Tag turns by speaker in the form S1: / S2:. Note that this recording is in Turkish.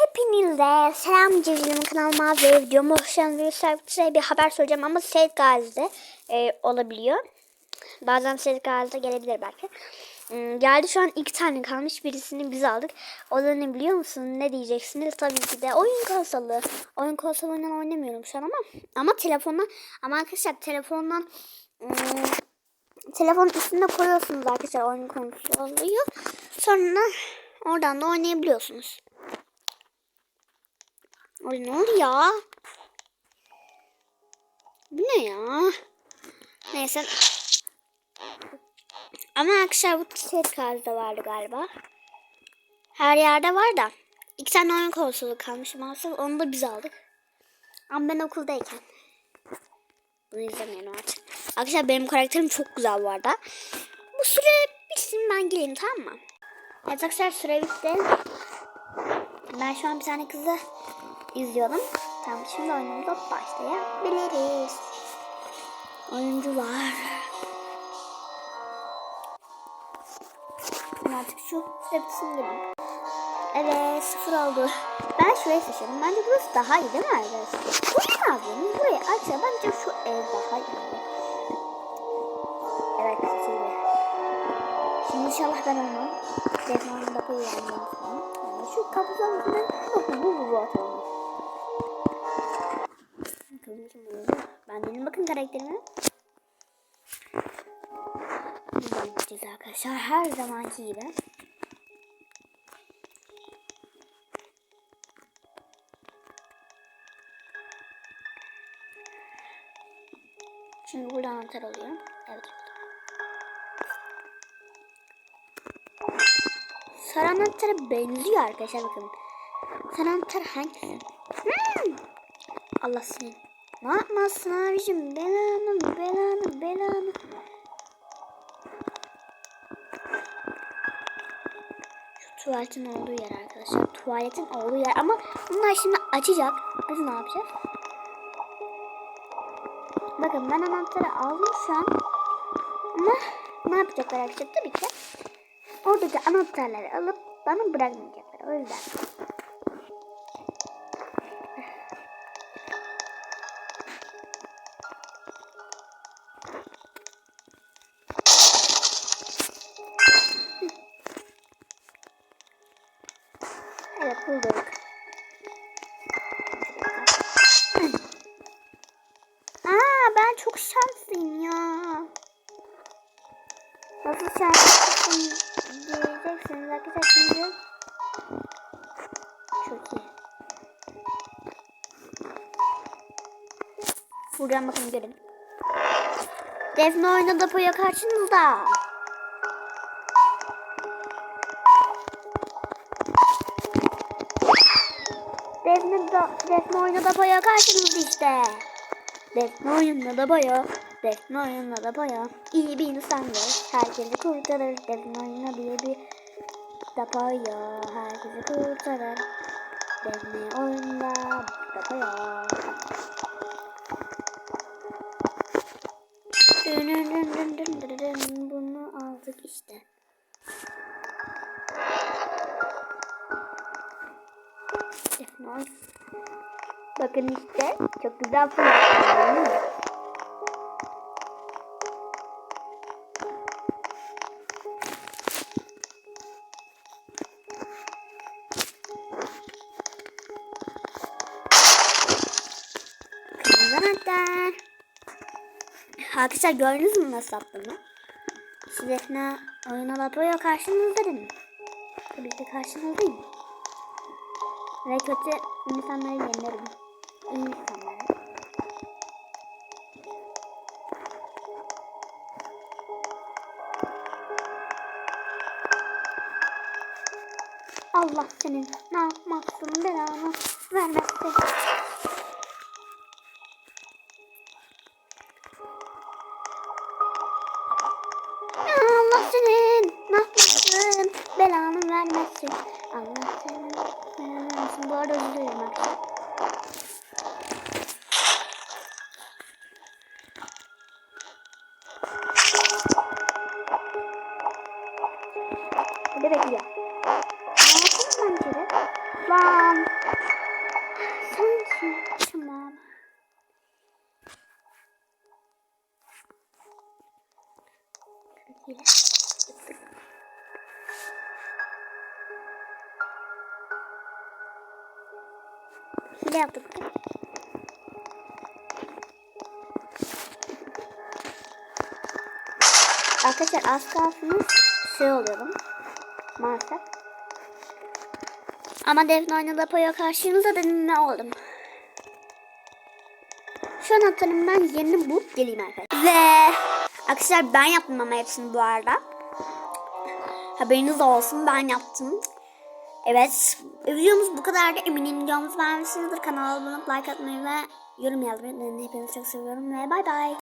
S1: Hepinize selam Cevizim kanalıma ve videoma hoş geldiniz. Size bir haber söyleyeceğim ama Seyit Gazi'de e, olabiliyor. Bazen Seyit Gazi'de gelebilir belki. Hmm, geldi şu an iki tane kalmış. Birisini biz aldık. O da ne biliyor musun? Ne diyeceksiniz? Tabii ki de oyun konsolu. Oyun konsolundan oynamıyorum şu an ama. Ama telefondan. Ama arkadaşlar telefondan hmm, telefonun üstüne koyuyorsunuz arkadaşlar oyun konsoluyu. Sonra oradan da oynayabiliyorsunuz. Ay ne oldu ya? Bu ne ya? Neyse. Ama arkadaşlar bu set kartı vardı galiba. Her yerde var da. İki tane oyun konsolu kalmış maalesef. Onu da biz aldık. Ama ben okuldayken. Bunu izlemiyorum artık. Arkadaşlar benim karakterim çok güzel bu arada. Bu süre bitsin ben geleyim tamam mı? Evet arkadaşlar süre bitti. Ben şu an bir tane kızı izliyorum. Tamam şimdi oyunumuza başlayabiliriz. Oyuncular. Artık şu sürebitsin gelin. Evet sıfır oldu. Ben şurayı seçiyorum. Bence burası daha iyi değil mi arkadaşlar? Ne yapıyorsunuz? Burayı açsa bence şu ev daha iyi. Evet seçildi. Şimdi inşallah ben olmam. Telefonumda da koyuyorum. Yani şu kapıdan bakın bu bu bu atalım. Kızım bunu. Ben benim bakın karakterime. Gideceğiz arkadaşlar. Her zamanki gibi. Şimdi burada anahtar oluyor. Evet. Sarı anahtara benziyor arkadaşlar bakın. Sarı anahtar hangisi? Hmm. Allah seni. Ne yapmazsın abicim? Belanı, belanı, belanı. Şu tuvaletin olduğu yer arkadaşlar. Tuvaletin olduğu yer ama bunlar şimdi açacak. Biz ne yapacağız? Bakın ben anahtarı aldım şu. Ama ne yapacaklar arkadaşlar? Tabii ki oradaki anahtarları alıp bana bırakmayacaklar. O yüzden. Thank you. Buradan bakın görün. Defne oynadı Poya karşınızda. Defne, da, Defne oynadı Poya karşınızda işte. Defne oyunla da baya, Defne oyunla da baya iyi bir insandır. Herkesi kurtarır. Defne oyunla diye bir da baya herkesi kurtarır. Defne oyunla da Bunu aldık işte. Bakın işte çok güzel fırlatıyor. Kırmızı anahtar. Arkadaşlar gördünüz mü nasıl attığımı? Defne oyuna lapoya karşınızda değil mi? Tabii ki karşınızdayım. Ve kötü insanları yenirim. İyi insanları. Allah senin ne yapmazsın belanı vermezsin. Yapmazsın belanı vermezsin. Allah senin belanı vermezsin. Bu arada özür dilerim bekliyor. Ne yapayım ben? Vay Tamam. Sanki. Tamam. Hile. Hile yaptık. Arkadaşlar az kalsınız şey oluyordum. Maalesef. Ama Defne oynadı Apo'ya karşınıza dedim ne oldum. Şu an atarım ben yerini bulup geleyim arkadaşlar. Ve arkadaşlar ben yaptım ama hepsini bu arada. Haberiniz olsun ben yaptım. Evet videomuz bu kadardı. Eminim videomuzu beğenmişsinizdir. Kanala abone olup like atmayı ve yorum yazmayı unutmayın. Hepinizi çok seviyorum ve bay bay.